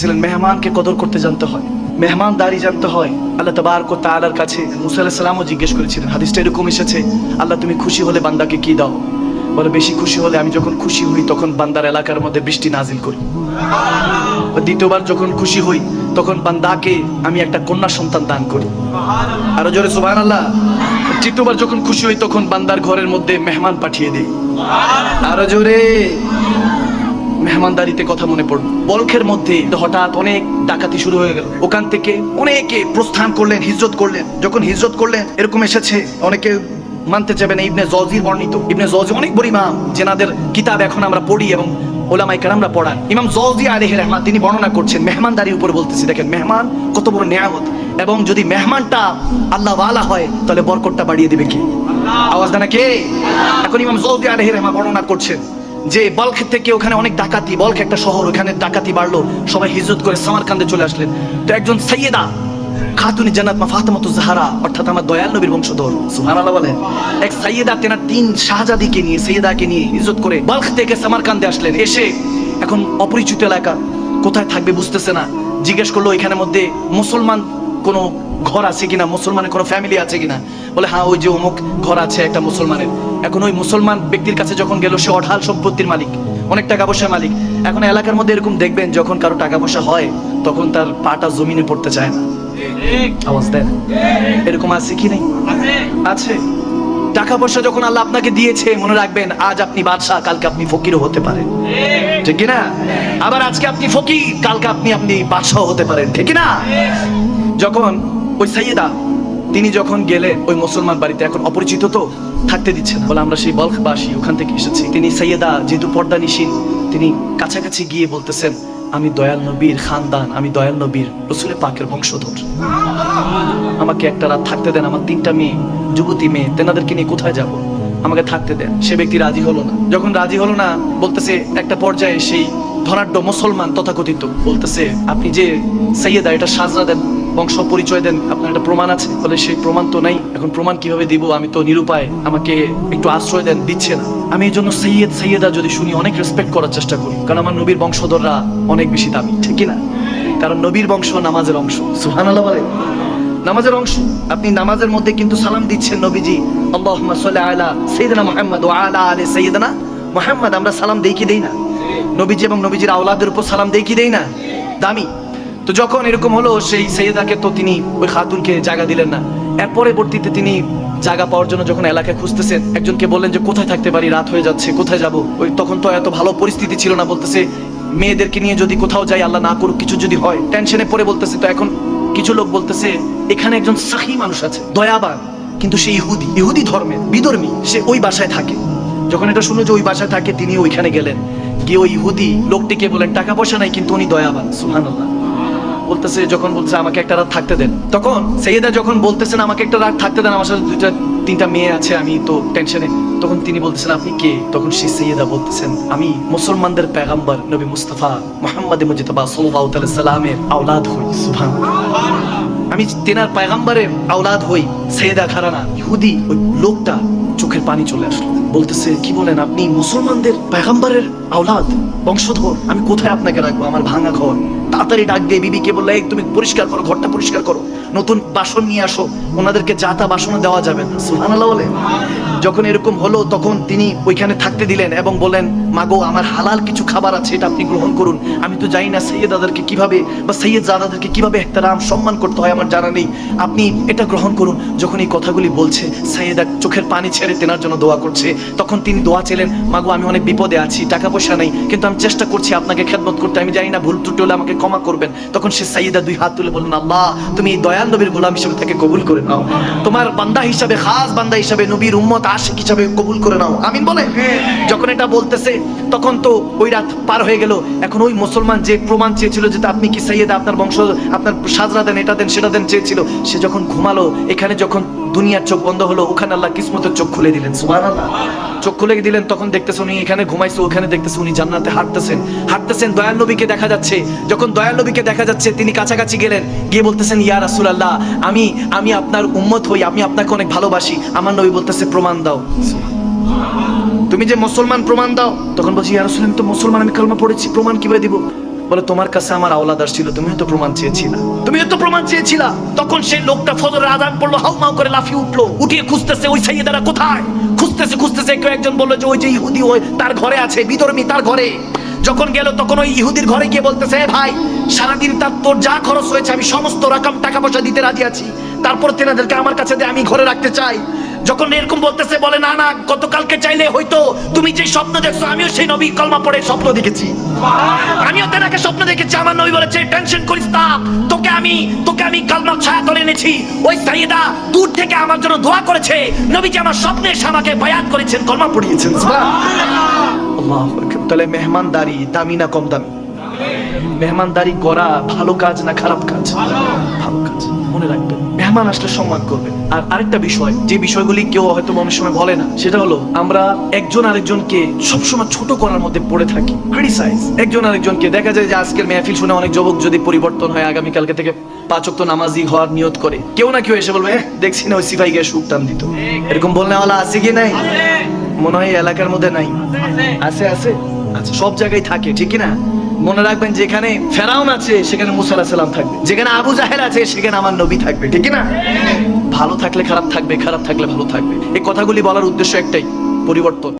ছিলেন মেহমানকে কদর করতে জানতে হয়। মেহমানদারি জানতে হয়, আল্লাহ তবার তাআলার কাছে মুসা আলাইহিস সালামও জিজ্ঞেস করেছিলেন, হাদিসটা এরকম এসেছে, আল্লাহ তুমি খুশি হলে বান্দাকে কি দাও? বলে, বেশি খুশি হলে আমি যখন খুশি হই, তখন বান্দার এলাকার মধ্যে বৃষ্টি নাজিল করি। দ্বিতীয়বার যখন খুশি হই, তখন বান্দাকে আমি একটা কন্যা সন্তান দান করি। আরও জোরে সুবহান আল্লাহ তৃতীয়বার যখন খুশি হই, তখন বান্দার ঘরের মধ্যে মেহমান পাঠিয়ে দিই। আরও জোরে। মেহমানদারিতে কথা মনে পড়ল। বলখের মধ্যে হঠাৎ অনেক ডাকাতি শুরু হয়ে গেল। ওখান থেকে অনেকে প্রস্থান করলেন, হিজরত করলেন। যখন হিজরত করলেন, এরকম এসেছে, অনেকে মানতে চাবেন ইবনে জজির বর্ণিত। ইবনে জজি অনেক বড় ইমাম, যেনাদের কিতাব এখন আমরা পড়ি এবং ওলামাই পড়ান ইমাম জজি আলাইহি রহমান তিনি বর্ণনা করছেন, মেহমানদারির উপর বলতেছি, দেখেন, মেহমান কত বড় নিয়ামত। এবং যদি মেহমানটা আল্লাহ ওয়ালা হয়, তাহলে বরকতটা বাড়িয়ে দিবে কি? আওয়াজ দেনা কে? এখন ইমাম জজি আলাইহি রহমান বর্ণনা করছেন। যে বলখ থেকে ওখানে অনেক ডাকাতি বলখ একটা শহর, ওখানে ডাকাতি বাড়লো, সবাই হিজরত করে সামারকান্দে চলে আসলেন। তো একজন সাইয়েদা, খাতুনি মা জাহারা, অর্থাৎ আমার দয়াল নবীর বংশধর বলেন এক সাইয়েদা, তেনার তিন শাহজাদিকে নিয়ে, সাইয়েদাকে নিয়ে করে বলখ থেকে সামারকান্দে আসলেন। এসে এখন অপরিচিত এলাকা, কোথায় থাকবে বুঝতেছে না। জিজ্ঞেস করল এখানের মধ্যে মুসলমান কোনো ঘর আছে কিনা, মুসলমানের কোনো ফ্যামিলি আছে কিনা? বলে হ্যাঁ ওই যে অমুক ঘর আছে একটা মুসলমানের। এখন ওই মুসলমান ব্যক্তির কাছে যখন গেল, সে অঢাল সম্পত্তির মালিক, অনেক টাকা পয়সার মালিক। এখন এলাকার মধ্যে এরকম দেখবেন, যখন কারও টাকা পয়সা হয়, তখন তার পাটা জমিনে পড়তে চায় না। এরকম আছে কি নেই? আছে। টাকা পয়সা যখন আল্লাহ আপনাকে দিয়েছে, মনে রাখবেন, আজ আপনি বাদশাহ, কালকে আপনি ফকিরও হতে পারেন। ঠিক কি না আবার আজকে আপনি ফকির, কালকে আপনি আপনি বাদশাহ হতে পারেন। ঠিক কি না যখন ওই সাইয়েদা, তিনি যখন গেলেন ওই মুসলমান বাড়িতে এখন অপরিচিত তো, থাকতে দিচ্ছে বলে আমরা সেই বলখবাসী ওখান থেকে এসেছি। তিনি সাইয়েদা, যেহেতু পর্দা নিশীন তিনি কাছাকাছি গিয়ে বলতেছেন, আমি দয়াল নবীর খানদান, আমি দয়াল নবীর রসুলে পাকের বংশধর। আমাকে একটা রাত থাকতে দেন, আমার তিনটা মেয়ে, যুবতী মেয়ে, তেনাদেরকে নিয়ে কোথায় যাব? আমাকে থাকতে দেন। সে ব্যক্তি রাজি হলো না। যখন রাজি হলো না, বলতেছে, একটা পর্যায়ে সেই ধনাঢ্য মুসলমান তথাকথিত, বলতেছে, আপনি যে সাইয়েদা, এটা সাজরা দেন বংশ পরিচয় দেন, আপনার একটা প্রমাণ আছে? বলে সেই প্রমাণ তো নাই। এখন প্রমাণ কীভাবে দিব? আমি তো নিরুপায়। আমাকে একটু আশ্রয় দেন, দিচ্ছে না। আমি এই জন্য সৈয়দ, সৈয়দা যদি শুনি, অনেক রেসপেক্ট করার চেষ্টা করি। কারণ আমার নবীর বংশধররা অনেক বেশি দামি, ঠিক না? কারণ নবীর বংশ নামাজের অংশ। সুহানাল্লাহ বলে নামাজের অংশ। আপনি নামাজের মধ্যে কিন্তু সালাম দিচ্ছেন নবীজি। সাল্লি আলা সাইয়্যিদিনা মুহাম্মদ ওয়া আলা আলি সাইয়্যিদিনা মুহাম্মদ। আমরা সালাম দেই কি দেই না? নবীজি এবং নবীজির আওলাদের উপর সালাম দেই কি দেই না? দামি। তো যখন এরকম হলো, সেই সৈয়দাকে তো তিনি ওই খাতুনকে জায়গা দিলেন না। এর পরবর্তীতে তিনি জায়গা পাওয়ার জন্য যখন এলাকায় খুঁজতেছেন, একজনকে বললেন যে, কোথায় থাকতে পারি? রাত হয়ে যাচ্ছে, কোথায় যাব? ওই তখন তো এত ভালো পরিস্থিতি ছিল না, বলতেছে, মেয়েদেরকে নিয়ে যদি কোথাও যাই, আল্লাহ না করুক, কিছু যদি হয়। টেনশনে পড়ে বলতেছে, তো এখন কিছু লোক বলতেছে, এখানে একজন সাহি মানুষ আছে, দয়াবান, কিন্তু সে ইহুদি ইহুদি ধর্মের, বিধর্মী, সে ওই বাসায় থাকে। যখন এটা শুনলো যে ওই বাসায় থাকে, তিনি ওইখানে গেলেন। গিয়ে ওই ইহুদি লোকটিকে বলেন টাকা পয়সা নাই, কিন্তু উনি দয়াবান সুহানুল্লাহ বলতেছে, যখন বলছে, আমাকে একটা রাত থাকতে দেন। তখন সেইদা যখন বলতেছেন, আমাকে একটা রাত থাকতে দেন, আমার সাথে দুইটা, তিনটা মেয়ে আছে, আমি তো টেনশনে তখন তিনি বলতেছেন, আপনি কে? তখন সেই সৈয়দা বলতেছেন, আমি মুসলমানদের পেগাম্বার নবী মুস্তাফা মোহাম্মদ মুজিতবা তাআলা সাল্লামের আওলাদ হই সুবহান আমি তেনার পায়গাম্বারের আওলাদ হই সেদা খারানা। ইহুদি ওই লোকটা চোখের পানি চলে আসলো। বলতেছে, কি বলেন আপনি? মুসলমানদের পেগাম্বারের আওলাদ, বংশধর, আমি কোথায় আপনাকে রাখব? আমার ভাঙা ঘর। তাড়াতাড়ি ডাক দিয়ে বিবিকে বললে, "এই তুমি পরিষ্কার করো, ঘরটা পরিষ্কার করো। নতুন বাসন নিয়ে আসো। ওনাদেরকে যা তা বাসনও দেওয়া যাবে না। সুবহানাল্লাহ বলে। যখন এরকম হলো, তখন তিনি ওইখানে থাকতে দিলেন এবং বলেন মাগো, আমার হালাল কিছু খাবার আছে, এটা আপনি গ্রহণ করুন। আমি তো জানি না সৈয়দ দাদারকে কীভাবে বা সৈয়দ জাদাদেরকে কীভাবে এহতারাম, সম্মান করতে হয়, আমার জানা নেই। আপনি এটা গ্রহণ করুন। যখন এই কথাগুলি বলছে, সৈয়দা চোখের পানি ছেড়ে তেনার জন্য দোয়া করছে। তখন তিনি দোয়া চেলেন, মাগো, আমি অনেক বিপদে আছি টাকা পয়সা নেই, কিন্তু আমি চেষ্টা করছি আপনাকে খেদমত করতে। আমি জানি না ভুল ত্রুটি হলে আমাকে ক্ষমা করবেন। তখন সে সাইয়েদা দুই হাত তুলে বললেন, আল্লাহ, তুমি এই দয়াল নবীর গোলাম হিসেবে তাকে কবুল করে নাও। তোমার বান্দা হিসাবে, খাস বান্দা হিসাবে, নবীর উম্মত আশিক হিসাবে কবুল করে নাও। আমিন বলে? যখন এটা বলতেছে, তখন তো ওই রাত পার হয়ে গেল। এখন ওই মুসলমান যে প্রমাণ চেয়েছিল যে আপনি কি সাইয়েদা আপনার বংশ, আপনার সাজরা দেন, এটা দেন, সেটা দেন চেয়েছিল, সে যখন ঘুমালো, এখানে যখন দুনিয়ার চোখ বন্ধ হলো, ওখানে আল্লাহ কিসমতের চোখ খুলে দিলেন। সুবহানাল্লাহ। চোখ খুলে দিলেন, তখন দেখতেছে উনি এখানে ঘুমাইছে, ওখানে দেখতেছে উনি জান্নাতে হাঁটতেছেন। হাঁটতেছেন দয়াল নবীকে দেখা যাচ্ছে। যখন দয়াল নবীকে দেখা যাচ্ছে, তিনি কাছাকাছি গেলেন, গিয়ে বলতেছেন, ইয়া রাসুল আল্লাহ আমি আমি আপনার উম্মত হই, আমি আপনাকে অনেক ভালোবাসি। আমার নবী বলতেছে, প্রমাণ দাও। তুমি যে মুসলমান, প্রমাণ দাও। তখন বলছি, ইয়া রাসুল আমি তো মুসলমান, আমি কালমা পড়েছি, প্রমাণ কীভাবে দিব? বলে, তোমার কাছে আমার আওলাদার ছিল তুমি তো প্রমাণ চেয়েছিলা। তুমি তো প্রমাণ চেয়েছিলা। তখন সেই লোকটা ফজরের আজান পড়ল, হাউ মাউ করে লাফিয়ে উঠল, উঠিয়ে খুঁজতেছে, ওই সাইয়েদারা কোথায়? খুঁজতেছে খুঁজতেছে, কেউ একজন বলল যে, ওই যে ইহুদি ওই তার ঘরে আছে, বিধর্মী তার ঘরে। যখন গেল, তখন ওই ইহুদির ঘরে গিয়ে বলতেছে ভাই, সারাদিন তার তোর যা খরচ হয়েছে, আমি সমস্ত রকম টাকা পয়সা দিতে রাজি আছি। তারপর তেনাদেরকে আমার কাছে দিয়ে আমি ঘরে রাখতে চাই। যখন এরকম বলতেছে, বলে, না না, গতকালকে চাইলে হয়তো তুমি যে স্বপ্ন দেখছ, আমিও সেই নবী কলমা পড়ে স্বপ্ন দেখেছি। আমিও তেনাকে স্বপ্ন দেখেছি, আমার নবী বলেছে টেনশন করিস না, তোকে আমি তোকে আমি কালমা ছায়া তলে এনেছি। ওই সাইয়েদা দূর থেকে আমার জন্য দোয়া করেছে, নবীজি আমার স্বপ্নে এসে আমাকে বায়াত করেছেন, কলমা পড়িয়েছেন। তাহলে মেহমানদারি দামি না কম দামি? মেহমানদারি করা ভালো কাজ না খারাপ কাজ? ভালো কাজ। মনে রাখবেন। মেহমান আসলে সম্মান করবেন আর আরেকটা বিষয় যে বিষয়গুলি কেউ হয়তো অনেক সময় বলে না সেটা হলো আমরা একজন আরেকজনকে সবসময় ছোট করার মধ্যে পড়ে থাকি ক্রিটিসাইজ একজন আরেকজনকে দেখা যায় যে আজকের মেহফিল শুনে অনেক যুবক যদি পরিবর্তন হয় আগামী কালকে থেকে পাঁচক তো নামাজি হওয়ার নিয়ত করে কেউ না কেউ এসে বলবে দেখছি না ওই সিপাই গিয়ে সুখ টান দিত। এরকম বললে আছে কি নাই? মনে হয় এলাকার মধ্যে নাই। আছে। আছে আচ্ছা সব জায়গায় থাকে ঠিক না? মনে রাখবেন যেখানে ফেরাউন আছে, সেখানে মুসা সালাম থাকবে। যেখানে আবু জাহের আছে, সেখানে আমার নবী থাকবে, ঠিক না ভালো থাকলে খারাপ থাকবে, খারাপ থাকলে ভালো থাকবে। এই কথাগুলি বলার উদ্দেশ্য একটাই, পরিবর্তন।